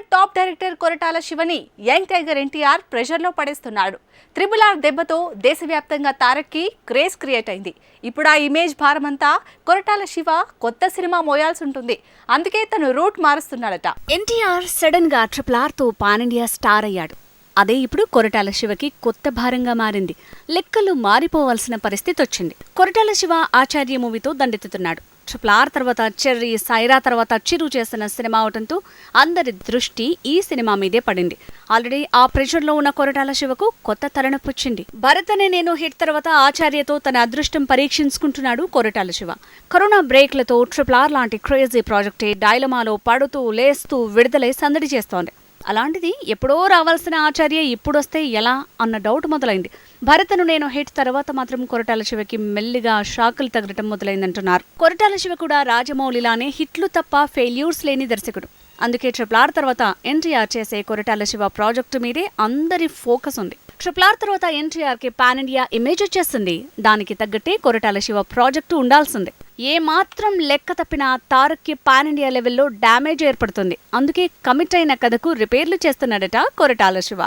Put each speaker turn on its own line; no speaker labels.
Bollywood top director Koratala శివని young tiger NTR ప్రెషర్లో పడేస్తున్నాడు. త్రిబుల్ ఆర్ దెబ్బతో దేశవ్యాప్తంగా తారక్కి క్రేజ్ క్రియేట్ అయింది. ఇప్పుడు ఆ ఇమేజ్ భారమంతా కొరటాల శివ కొత్త సినిమా మోయాల్సి ఉంటుంది. అందుకే తను రూట్ మారుస్తున్నాడట.
ఎన్టీఆర్ సడన్గా ట్రిపుల్ ఆర్తో పాన్ ఇండియా స్టార్ అయ్యాడు. అదే ఇప్పుడు కొరటాల శివకి కొత్త భారంగా మారింది. లెక్కలు మారిపోవాల్సిన పరిస్థితి వచ్చింది. కొరటాల శివ ఆచార్య మూవీతో దండెత్తుతున్నాడు. ట్రిపుల్ ఆర్ తర్వాత చెర్రీ సైరా తర్వాత చిరు చేసిన సినిమా అవటంతో అందరి దృష్టి ఈ సినిమా మీదే పడింది. ఆల్రెడీ ఆ ప్రెషర్లో ఉన్న కొరటాల శివకు కొత్త తలనొప్పొచ్చింది భరత్ అనే నేను హిట్ తర్వాత ఆచార్యతో తన అదృష్టం పరీక్షించుకుంటున్నాడు కొరటాల శివ. కరోనా బ్రేక్లతో ట్రిపుల్ ఆర్ లాంటి క్రేజీ ప్రాజెక్టే డైలమాలో పడుతూ లేస్తూ విడుదలై సందడి చేస్తోంది. అలాంటిది ఎప్పుడో రావాల్సిన ఆచార్య ఇప్పుడొస్తే ఎలా అన్న డౌట్ మొదలైంది. భరతను నేను హిట్ తర్వాత మాత్రం కొరటాల శివకి మెల్లిగా షాకులు తగలటం మొదలైందంటున్నారు. కొరటాల శివ కూడా రాజమౌళిలానే హిట్లు తప్ప ఫెయిల్యూర్స్ లేని దర్శకుడు. అందుకే ట్రిపుల్ ఆర్ తర్వాత ఎన్టీఆర్ చేసే కొరటాల శివ ప్రాజెక్టు మీదే అందరి ఫోకస్ ఉంది. క్షిప్లార్ తర్వాత ఎన్టీఆర్కి పాన్ ఇండియా ఇమేజ్ వచ్చేసింది. దానికి తగ్గట్టే కొరటాల శివ ప్రాజెక్టు ఉండాల్సిందే. ఏ మాత్రం లెక్క తప్పిన తారక్కి పాన్ ఇండియా లెవెల్లో డ్యామేజ్ ఏర్పడుతుంది. అందుకే కమిట్ అయిన కథకు రిపేర్లు చేస్తున్నాడట కొరటాల శివ.